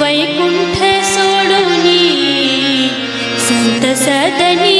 Vaikunth सोडूनी संत सदनी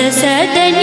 सदन